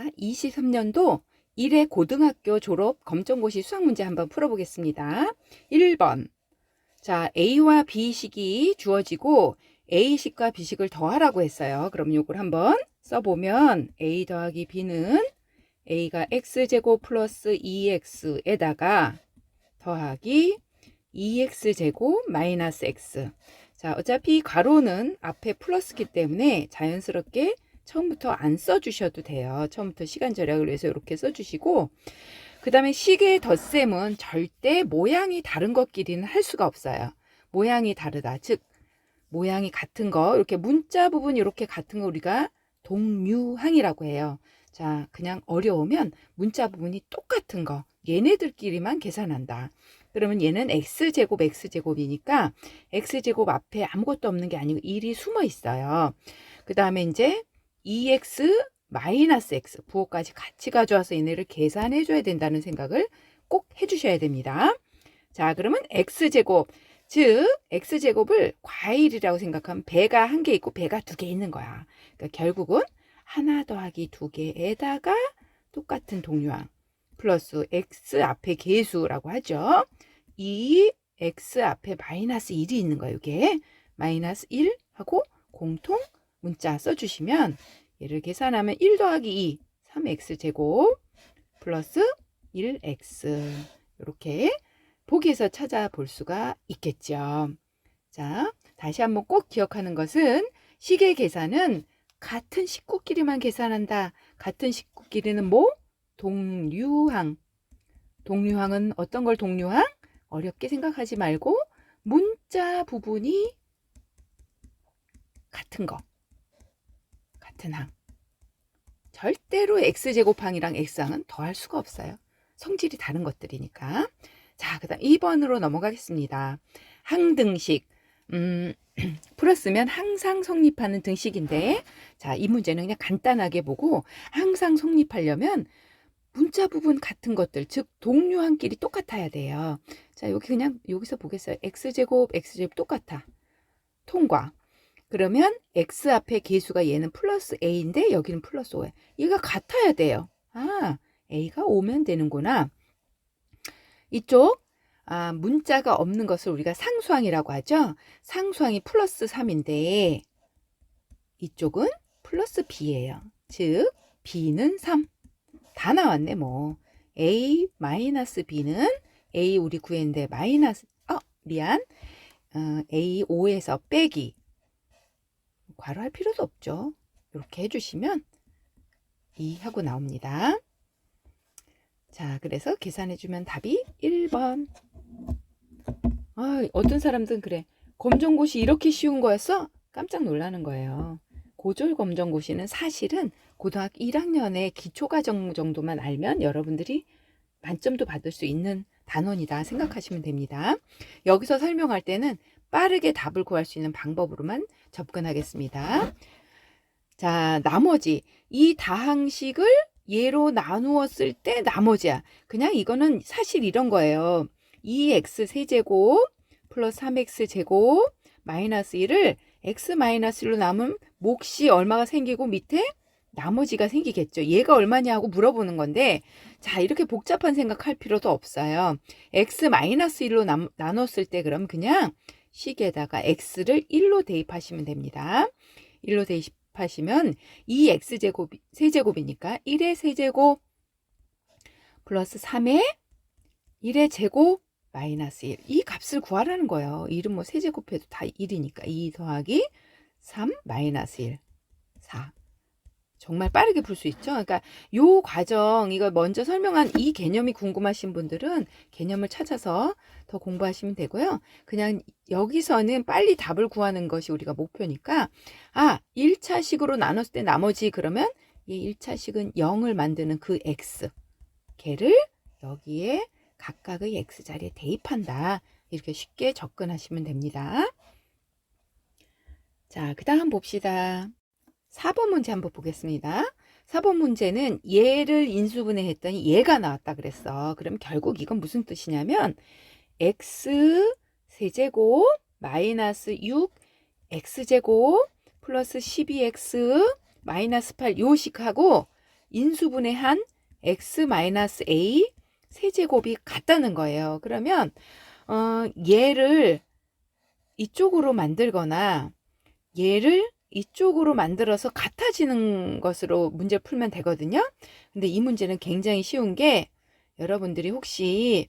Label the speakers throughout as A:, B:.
A: 자, 23년도 1회 고등학교 졸업 검정고시 수학 문제 한번 풀어보겠습니다. 1번. 자, A와 B식이 주어지고 A식과 B식을 더하라고 했어요. 그럼 요걸 한번 써보면 A 더하기 B는 A가 X제곱 플러스 2X에다가 더하기 2X제곱 마이너스 X. 자, 어차피 괄호는 앞에 플러스기 때문에 자연스럽게 처음부터 안 써주셔도 돼요. 처음부터 시간 절약을 위해서 이렇게 써주시고 그 다음에 시계 덧셈은 절대 모양이 다른 것끼리는 할 수가 없어요. 모양이 다르다. 즉 모양이 같은 거 이렇게 문자 부분 이렇게 같은 거 우리가 동류항이라고 해요. 자 그냥 어려우면 문자 부분이 똑같은 거 얘네들끼리만 계산한다. 그러면 얘는 x제곱 x제곱이니까 x제곱 앞에 아무것도 없는 게 아니고 1이 숨어 있어요. 그 다음에 이제 2x 마이너스 x 부호까지 같이 가져와서 얘네를 계산해 줘야 된다는 생각을 꼭 해주셔야 됩니다. 자 그러면 x제곱 즉 x제곱을 과일이라고 생각하면 배가 한 개 있고 배가 두 개 있는 거야. 그러니까 결국은 하나 더하기 두 개에다가 똑같은 동류항 플러스 x 앞에 계수라고 하죠. 이 x 앞에 마이너스 1이 있는 거예요. 이게 마이너스 1 하고 공통 문자 써주시면 얘를 계산하면 1 더하기 2 3x 제곱 플러스 1x 이렇게 보기에서 찾아볼 수가 있겠죠. 자, 다시 한번 꼭 기억하는 것은 시계 계산은 같은 식구끼리만 계산한다. 같은 식구끼리는 뭐? 동류항. 동류항은 어떤 걸 동류항? 어렵게 생각하지 말고 문자 부분이 같은 거. 같은 항. 절대로 x제곱항이랑 x항은 더할 수가 없어요. 성질이 다른 것들이니까. 자, 그 다음 2번으로 넘어가겠습니다. 항등식. 음, 풀었으면 항상 성립하는 등식인데, 자, 이 문제는 그냥 간단하게 보고, 항상 성립하려면 문자 부분 같은 것들, 즉, 동류항끼리 똑같아야 돼요. 자, 여기 그냥, 여기서 보겠어요. x제곱, x제곱 똑같아. 통과. 그러면 x 앞에 계수가 얘는 플러스 a인데 여기는 플러스 5야. 얘가 같아야 돼요. 아, a가 오면 되는구나. 이쪽 아, 문자가 없는 것을 우리가 상수항이라고 하죠. 상수항이 플러스 3인데 이쪽은 플러스 b예요. 즉 b는 3. 다 나왔네 뭐. a 마이너스 b는 a 우리 구했는데 마이너스 어 미안 어, a 5에서 빼기 괄호 할 필요도 없죠. 이렇게 해주시면 2 하고 나옵니다. 자, 그래서 계산해주면 답이 1번. 아, 어떤 사람들은 그래. 검정고시 이렇게 쉬운 거였어? 깜짝 놀라는 거예요. 고졸 검정고시는 사실은 고등학교 1학년의 기초과정 정도만 알면 여러분들이 만점도 받을 수 있는 단원이다 생각하시면 됩니다. 여기서 설명할 때는 빠르게 답을 구할 수 있는 방법으로만 접근하겠습니다. 자, 나머지 이 다항식을 예로 나누었을 때 나머지야. 그냥 이거는 사실 이런 거예요. 2x 세제곱 플러스 3x 제곱 마이너스 1을 x 마이너스 1로 남은 몫이 얼마가 생기고 밑에 나머지가 생기겠죠. 얘가 얼마냐 하고 물어보는 건데 자 이렇게 복잡한 생각할 필요도 없어요. x 마이너스 1로 남, 나눴을 때 그럼 그냥 식에다가 x를 1로 대입하시면 됩니다. 1로 대입하시면 2x제곱 세제곱이니까 1의 세제곱 플러스 3의 1의 제곱 마이너스 1. 이 값을 구하라는 거예요. 1은 뭐 세제곱해도 다 1이니까 2 더하기 3 마이너스 1. 4. 정말 빠르게 풀 수 있죠. 그러니까 요 과정 이거 먼저 설명한 이 개념이 궁금하신 분들은 개념을 찾아서 더 공부하시면 되고요. 그냥 여기서는 빨리 답을 구하는 것이 우리가 목표니까 아 1차식으로 나눴을 때 나머지 그러면 이 1차식은 0을 만드는 그 x 걔를 여기에 각각의 x 자리에 대입한다. 이렇게 쉽게 접근하시면 됩니다. 자, 그 다음 봅시다. 4번 문제 한번 보겠습니다. 4번 문제는 얘를 인수분해 했더니 얘가 나왔다 그랬어. 그럼 결국 이건 무슨 뜻이냐면 x 세제곱 마이너스 6 x제곱 플러스 12x 마이너스 8 요식하고 인수분해 한 x-a 세제곱이 같다는 거예요. 그러면 어, 얘를 이쪽으로 만들거나 얘를 이쪽으로 만들어서 같아지는 것으로 문제 풀면 되거든요. 근데 이 문제는 굉장히 쉬운 게 여러분들이 혹시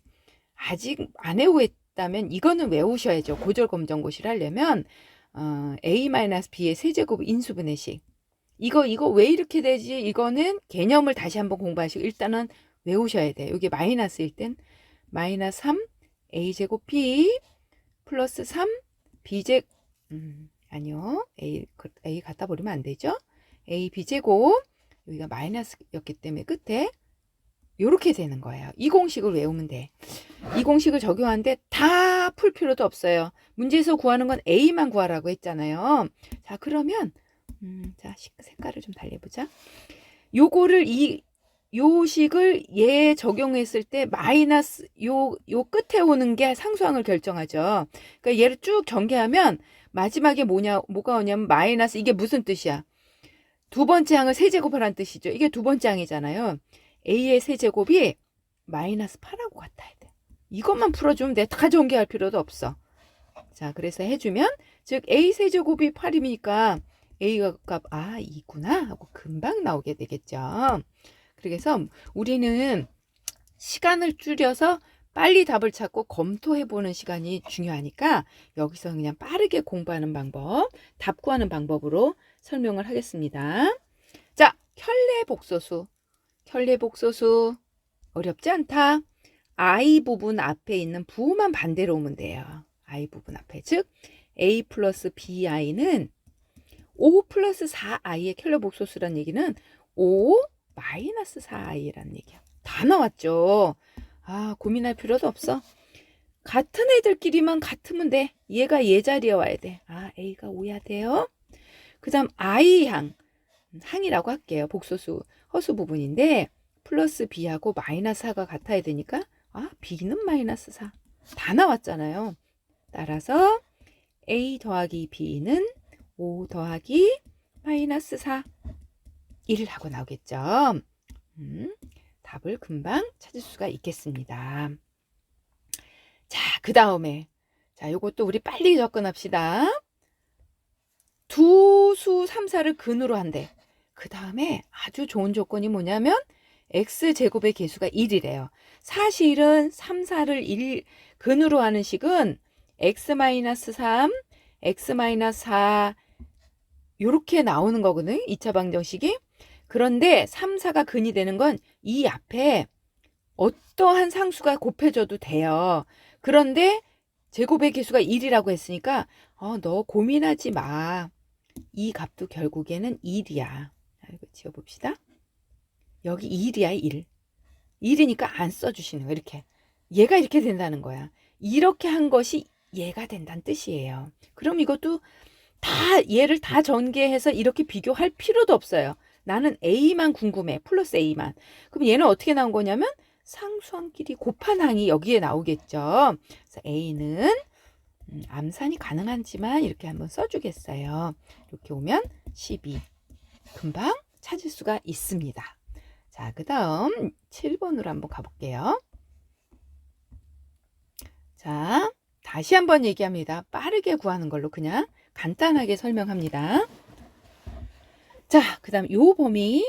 A: 아직 안 외우고 있다면 이거는 외우셔야죠. 고절검정고시를 하려면 어, a-b의 세제곱 인수분해식 이거 이거 왜 이렇게 되지? 이거는 개념을 다시 한번 공부하시고 일단은 외우셔야 돼요. 이게 마이너스일 땐 마이너스 3 a제곱 b 플러스 3 b제 음, 아니요. a 그, a 갖다 버리면 안 되죠. a b제곱 여기가 마이너스였기 때문에 끝에 이렇게 되는 거예요. 이 공식을 외우면 돼. 이 공식을 적용하는데 다 풀 필요도 없어요. 문제에서 구하는 건 a만 구하라고 했잖아요. 자, 그러면 음, 자, 식- 색깔을 좀 달래보자. 요거를 이 요식을 얘 적용했을 때 마이너스 요 요 끝에 오는 게 상수항을 결정하죠. 그러니까 얘를 쭉 전개하면 마지막에 뭐냐 뭐가 오냐면 마이너스 이게 무슨 뜻이야? 두 번째 항을 세제곱하라는 뜻이죠. 이게 두 번째 항이잖아요. a의 세제곱이 마이너스 8하고 같아야 돼. 이것만 풀어주면 돼. 다 전개할 필요도 없어. 자, 그래서 해주면 즉 a 세제곱이 8이니까 a가 값 아, 2구나 하고 금방 나오게 되겠죠. 그래서 우리는 시간을 줄여서 빨리 답을 찾고 검토해 보는 시간이 중요하니까 여기서 그냥 빠르게 공부하는 방법, 답 구하는 방법으로 설명을 하겠습니다. 자, 혈내 복소수. 혈내 복소수 어렵지 않다. i 부분 앞에 있는 부호만 반대로 오면 돼요. i 부분 앞에 즉 a 플러스 bi는 5 플러스 4i의 켈러 복소수란 얘기는 5 마이너스 4i라는 얘기야. 다 나왔죠. 아, 고민할 필요도 없어. 같은 애들끼리만 같으면 돼. 얘가 얘 자리에 와야 돼. 아, a가 5야 돼요. 그 다음 i항. 항이라고 할게요. 복소수 허수 부분인데 플러스 b하고 마이너스 4가 같아야 되니까 아, b는 마이너스 4. 다 나왔잖아요. 따라서 a 더하기 b는 5 더하기 마이너스 4 1 하고 나오겠죠. 음, 답을 금방 찾을 수가 있겠습니다. 자, 그 다음에 자, 요것도 우리 빨리 접근합시다. 두 수 3사를 근으로 한대. 그 다음에 아주 좋은 조건이 뭐냐면 x제곱의 개수가 1이래요. 사실은 3, 4를 1 근으로 하는 식은 x-3, x-4 요렇게 나오는 거거든요. 2차 방정식이. 그런데 3, 4가 근이 되는 건 이 앞에 어떠한 상수가 곱해져도 돼요. 그런데 제곱의 개수가 1이라고 했으니까 어, 너 고민하지 마. 이 값도 결국에는 1이야. 이거 지워봅시다. 여기 1이야, 1. 1이니까 안 써주시는 거 이렇게. 얘가 이렇게 된다는 거야. 이렇게 한 것이 얘가 된다는 뜻이에요. 그럼 이것도 다 얘를 다 전개해서 이렇게 비교할 필요도 없어요. 나는 A만 궁금해. 플러스 A만. 그럼 얘는 어떻게 나온 거냐면 상수항끼리 곱한 항이 여기에 나오겠죠. 그래서 A는 음, 암산이 가능하지만 이렇게 한번 써주겠어요. 이렇게 오면 12. 금방 찾을 수가 있습니다. 자, 그 다음 7번으로 한번 가볼게요. 자, 다시 한번 얘기합니다. 빠르게 구하는 걸로 그냥 간단하게 설명합니다. 자, 그 다음 요 범위,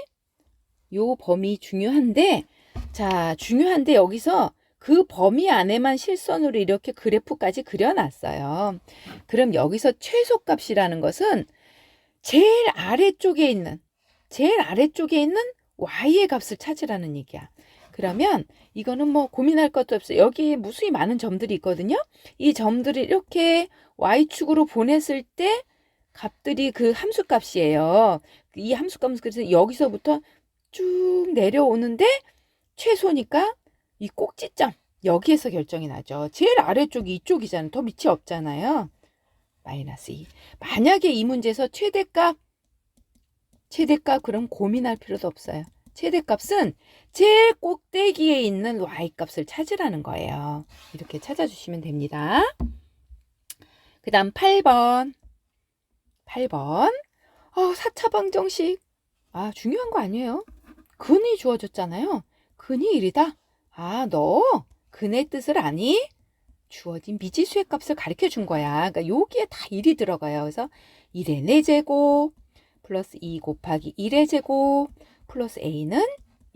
A: 요 범위 중요한데, 자, 중요한데 여기서 그 범위 안에만 실선으로 이렇게 그래프까지 그려놨어요. 그럼 여기서 최소값이라는 것은 제일 아래쪽에 있는, 제일 아래쪽에 있는 y의 값을 찾으라는 얘기야. 그러면 이거는 뭐 고민할 것도 없어요. 여기 무수히 많은 점들이 있거든요. 이 점들을 이렇게 y축으로 보냈을 때 값들이 그 함수값이에요. 이 함수값은 그래서 여기서부터 쭉 내려오는데 최소니까 이 꼭지점 여기에서 결정이 나죠. 제일 아래쪽이 이쪽이잖아요. 더 밑이 없잖아요. 마이너스 2. 만약에 이 문제에서 최대값 최대값 그럼 고민할 필요도 없어요. 최대값은 제일 꼭대기에 있는 y값을 찾으라는 거예요. 이렇게 찾아주시면 됩니다. 그 다음 8번 8번 어, 4차 방정식 아 중요한 거 아니에요. 근이 주어졌잖아요. 근이 1이다. 아, 너 근의 뜻을 아니? 주어진 미지수의 값을 가르쳐 준 거야. 그러니까 여기에 다 1이 들어가요. 그래서 1의 4제곱 플러스 2 곱하기 1의 제곱 플러스 a는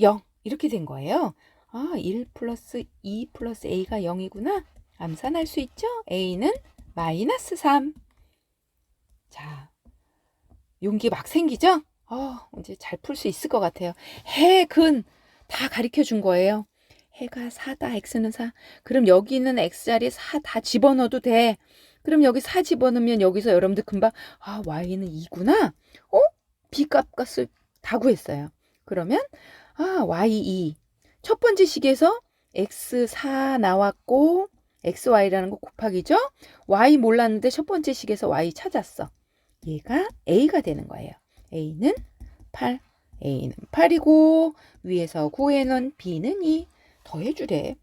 A: 0 이렇게 된 거예요. 아, 1 플러스 2 플러스 a가 0이구나. 암산할 수 있죠? a는 마이너스 3. 자, 용기 막 생기죠? 어, 이제 잘 풀 수 있을 것 같아요. 해, 근 다 가르쳐 준 거예요. 해가 4다, x는 4. 그럼 여기 있는 x자리에 4다 집어넣어도 돼. 그럼 여기 4 집어넣으면 여기서 여러분들 금방 아, y는 2구나. 어? b 값 값을 다 구했어요. 그러면 아, y2. 첫 번째 식에서 x4 나왔고 xy라는 거 곱하기죠. y 몰랐는데 첫 번째 식에서 y 찾았어. 얘가 a가 되는 거예요. a는 8. a는 8이고 위에서 구해놓은 b는 2. 더해주래.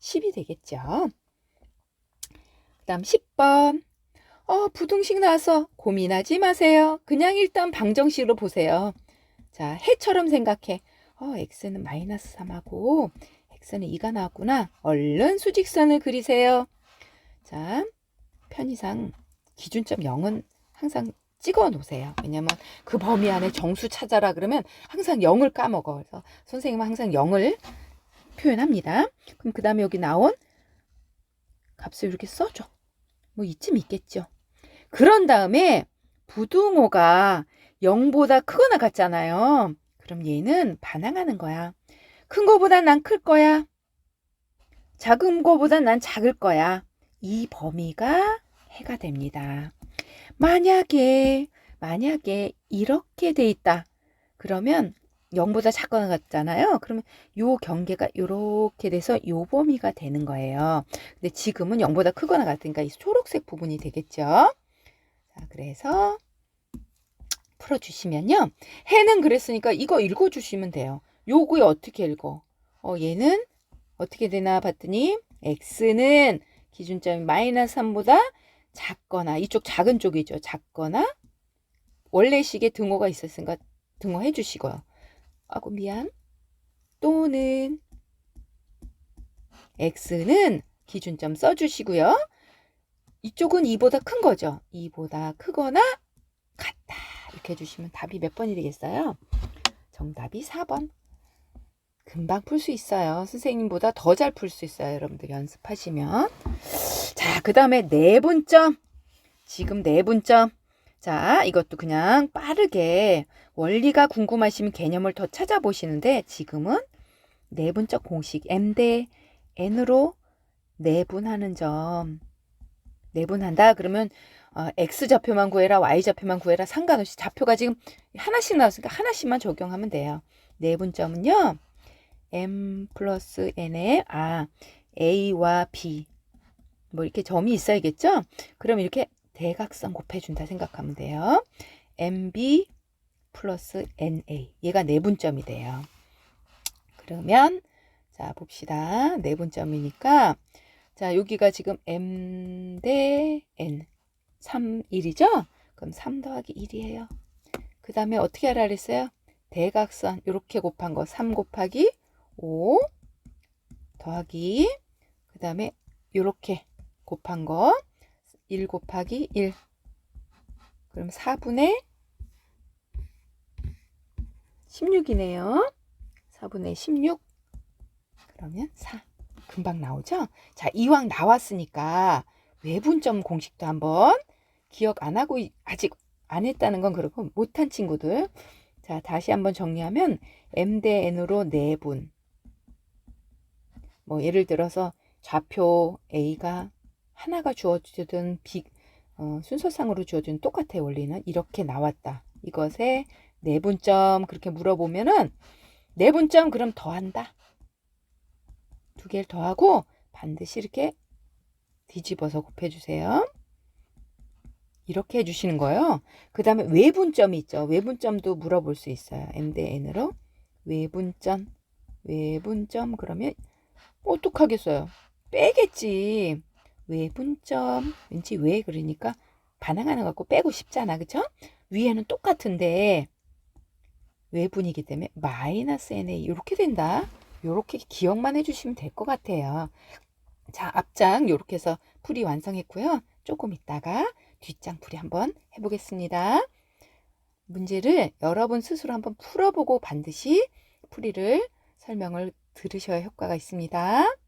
A: 10이 되겠죠. 그 다음 10번. 어, 부등식 나와서 고민하지 마세요. 그냥 일단 방정식으로 보세요. 자, 해처럼 생각해. 어, x는 마이너스 3하고 x는 2가 나왔구나. 얼른 수직선을 그리세요. 자, 편의상 기준점 0은 항상 찍어 놓으세요. 왜냐면 그 범위 안에 정수 찾아라 그러면 항상 0을 까먹어. 그래서 선생님은 항상 0을 표현합니다. 그럼 그 다음에 여기 나온 값을 이렇게 써줘. 뭐 이쯤 있겠죠. 그런 다음에 부등호가 0보다 크거나 같잖아요. 그럼 얘는 반항하는 거야. 큰 거보다 난 클 거야. 작은 거보다 난 작을 거야. 이 범위가 해가 됩니다. 만약에, 만약에 이렇게 돼 있다. 그러면 0보다 작거나 같잖아요. 그러면 요 경계가 이렇게 돼서 요 범위가 되는 거예요. 근데 지금은 0보다 크거나 같으니까 이 초록색 부분이 되겠죠. 자, 그래서 풀어주시면요. 해는 그랬으니까 이거 읽어주시면 돼요. 요거 어떻게 읽어? 어, 얘는 어떻게 되나 봤더니 x는 기준점이 마이너스 3보다 작거나 이쪽 작은 쪽이죠. 작거나 원래 식에 등호가 있었으니까 등호 해주시고요. 아고 미안. 또는 x는 기준점 써주시고요. 이쪽은 2보다 큰 거죠. 2보다 크거나 같다. 이렇게 해주시면 답이 몇 번이 되겠어요? 정답이 4번. 금방 풀 수 있어요. 선생님보다 더 잘 풀 수 있어요. 여러분들 연습하시면. 자, 그 다음에 내분점. 지금 내분점. 자, 이것도 그냥 빠르게 원리가 궁금하시면 개념을 더 찾아보시는데 지금은 내분적 공식 m 대 n으로 내분하는 점. 내분한다 그러면 어, x 좌표만 구해라 y 좌표만 구해라 상관없이 좌표가 지금 하나씩 나왔으니까 하나씩만 적용하면 돼요. 내분점은요. M 플러스 n에 아 a와 b 뭐 이렇게 점이 있어야겠죠? 그럼 이렇게 대각선 곱해준다 생각하면 돼요. mb 플러스 na 얘가 내분점이 돼요. 그러면 자 봅시다. 내분점이니까 자 여기가 지금 m 대 n 3, 1이죠? 그럼 3 더하기 1이에요. 그 다음에 어떻게 하라 그랬어요? 대각선 이렇게 곱한 거 3 곱하기 5 더하기 그 다음에 이렇게 곱한 거 1 곱하기 1 그럼 4분의 16이네요. 4분의 16 그러면 4 금방 나오죠? 자 이왕 나왔으니까 외분점 공식도 한번 기억 안 하고 아직 안 했다는 건 그렇고 못한 친구들. 자 다시 한번 정리하면 m 대 n으로 내분 뭐 예를 들어서 좌표 a가 하나가 주어지든 비, 어, 순서상으로 주어진 똑같아요 원리는 이렇게 나왔다 이것에 내분점 그렇게 물어보면은 내분점 그럼 더한다 두 개를 더하고 반드시 이렇게 뒤집어서 곱해주세요. 이렇게 해주시는 거예요. 그 다음에 외분점이 있죠. 외분점도 물어볼 수 있어요. m 대 n으로 외분점, 외분점 그러면 어떡하겠어요? 빼겠지. 외분점 왠지 왜 그러니까 반항하는 거 갖고 빼고 싶잖아, 그쵸? 위에는 똑같은데 외분이기 때문에 마이너스 NA 이렇게 된다. 이렇게 기억만 해주시면 될 것 같아요. 자, 앞장 이렇게 해서 풀이 완성했고요. 조금 있다가 뒷장 풀이 한번 해보겠습니다. 문제를 여러분 스스로 한번 풀어보고 반드시 풀이를 설명을 들으셔야 효과가 있습니다.